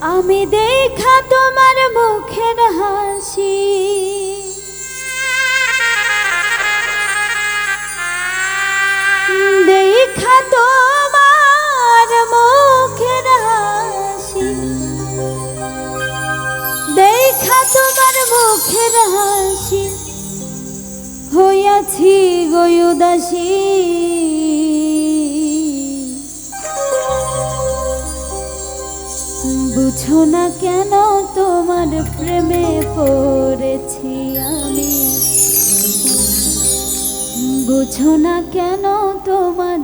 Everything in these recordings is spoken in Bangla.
আমি দেখা তোমার মুখের হাসি। দেখা তোমার মুখের হাসি। দেখা তোমার মুখের হাসি। হইয়াছি গয়ুদাসী বুঝো না কেন তোমার প্রেমে পড়েছি আমি? বুঝো না কেন তোমার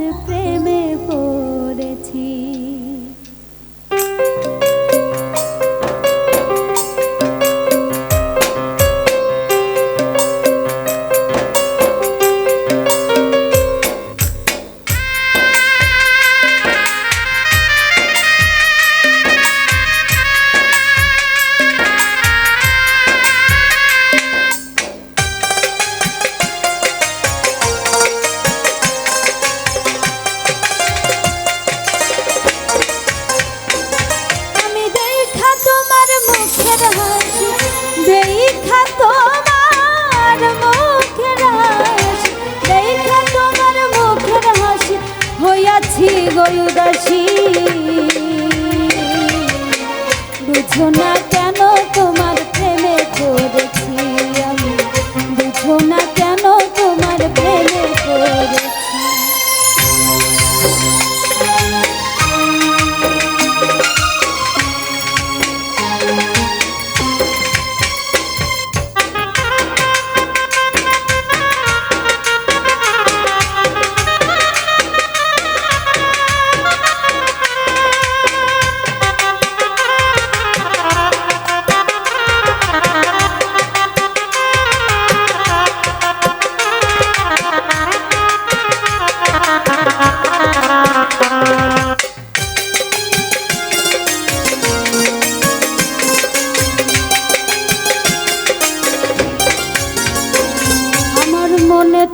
তোমার প্রেমে পড়েছি।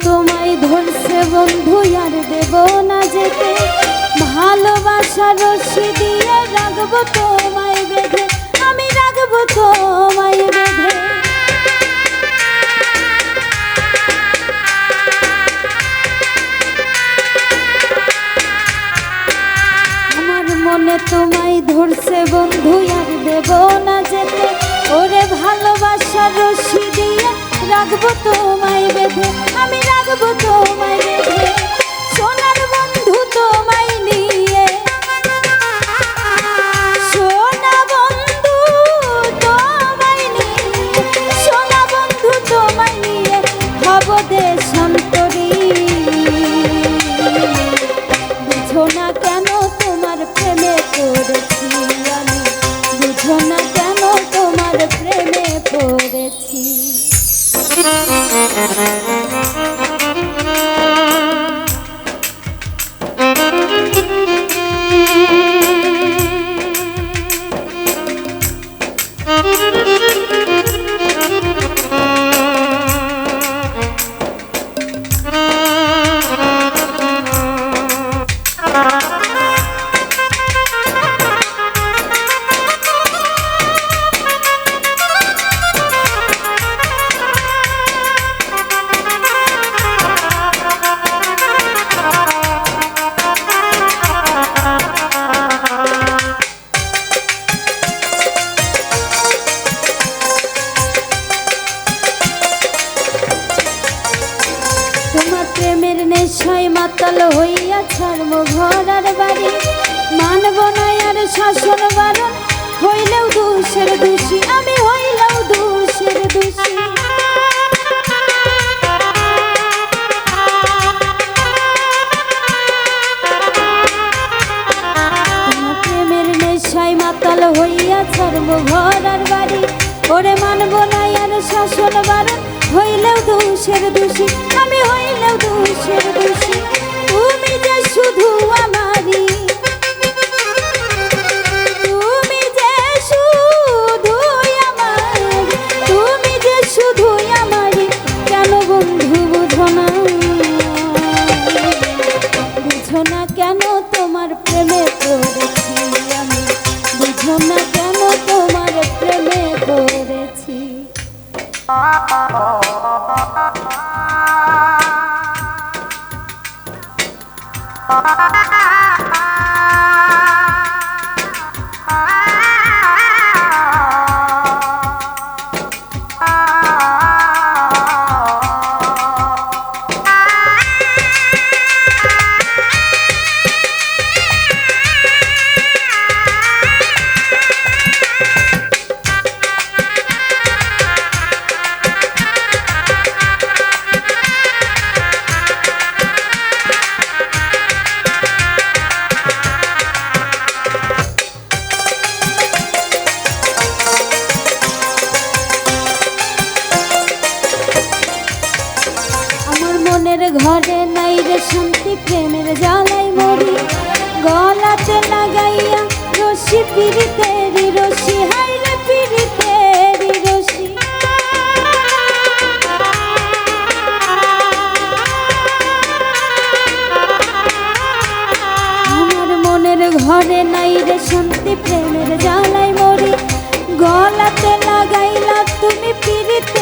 তোমায় ধরছে বন্ধু, আর দেব না যেতে। ভালোবাসার রশি দিয়ে রাখব তোমায় বেঁধে। আমি রাখব তোমায় বেঁধে। আমার মনে তোমায় ধরছে বন্ধু, আর দেব না যেতে। ওরে ভালোবাসার রশি দিয়ে রাখব তোমায় বেঁধে। আমি বুঝো ছাড়ব ঘরার বাড়ি। মানব আর শাসন বারণ হইলেও দোষের দোষী, আমি হইলেও দোষের দোষী। মাতাল হইয়া ছাড়ব ঘরার বাড়ি। ওরে মানব আর শাসন বারণ হইলেও দোষের দোষী, আমি হইলেও দোষের ハハハ ঘরে নাই রে শান্তি, প্রেমের জ্বালাই মরি। গলাতে লাগাইয়া রশি পিড়িতেরি রশি হাই রে পিড়িতেরি আমার মনের ঘরে নাই রে শান্তি, প্রেমের জ্বালাই মরি। গলাতে লাগাইলা তুমি পিড়িতে